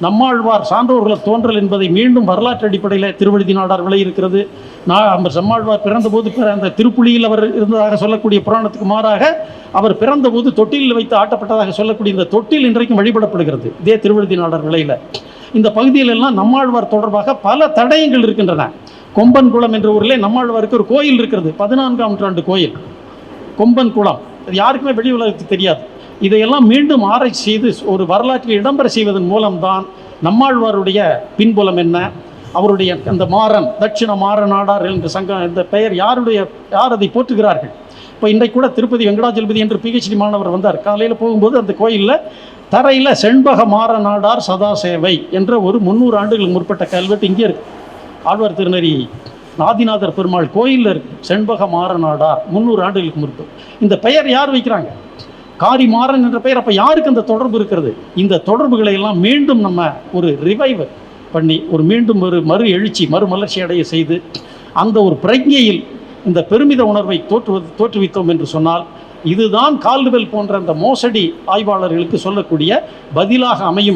நம்மாழ்வார் சான்றோர்களை தோன்றல் என்பதை மீண்டும் வரலாற்று அடிப்படையில் திருவழுதி நாடார் விலை இருக்கிறது நான் நம்ம செம்மாழ்வார் பிறந்தபோது பிறந்த திருப்புலியில் அவர் இருந்ததாக சொல்லக்கூடிய புராணத்துக்கு மாறாக அவர் பிறந்தபோது தொட்டிலில் வைத்து ஆட்டப்பட்டதாக சொல்லக்கூடிய இந்த தொட்டில் இன்றைக்கும் வழிபடப்படுகிறது. இதே திருவழுதி நாடார் விலையில் இந்த பகுதியிலெல்லாம் நம்மாழ்வார் தொடர்பாக பல தடயங்கள் இருக்கின்றன. கொம்பன் குளம் என்ற ஊரிலே நம்மாழ்வாருக்கு ஒரு கோயில் இருக்கிறது. பதினான்காம் நூற்றாண்டு கோயில். கொம்பன் குளம். அது யாருக்குமே வெளி உலகத்துக்கு தெரியாது. இதையெல்லாம் மீண்டும் ஆராய்ச்சி செய்து ஒரு வரலாற்றில் இடம்பெற செய்வதன் மூலம்தான் நம்மாழ்வாருடைய பின்புலம் என்ன? அவருடைய அந்த மாறன் தட்சிண மாற நாடார் என்ற சங்கம் இந்த பெயர் யாருடைய யார் அதை போற்றுகிறார்கள்? இப்போ இன்றைக்கு கூட திருப்பதி வெங்கடாஜலபதி என்று பிஹெச்டி மாணவர் வந்தார். காலையில் போகும்போது அந்த கோயிலில் தரையில் செண்பக மாற நாடார் சதாசேவை என்ற ஒரு முந்நூறு ஆண்டுகளுக்கு முற்பட்ட கல்வெட்டு இங்கே இருக்கு. ஆழ்வார் திருநெறி நாதிநாதர் பெருமாள் கோயிலில் இருக்கு. செண்பக மாறநாடார் முந்நூறு ஆண்டுகளுக்கு முற்பு. இந்த பெயர் யார் வைக்கிறாங்க? காரி மாறன் என்ற பெயர். அப்போ யாருக்கு அந்த தொடர்பு இருக்கிறது? இந்த தொடர்புகளை எல்லாம் மீண்டும் நம்ம ஒரு ரிவைவ் பண்ணி ஒரு மீண்டும் ஒரு மறு எழுச்சி மறுமலர்ச்சி அடைய செய்து அந்த ஒரு பிரஜையில் இந்த பெருமித உணர்வை தோற்றுவது தோற்றுவித்தோம் என்று சொன்னால் இதுதான் கால்டுவெல் போன்ற அந்த மோசடி ஆய்வாளர்களுக்கு சொல்லக்கூடிய பதிலாக அமையும்.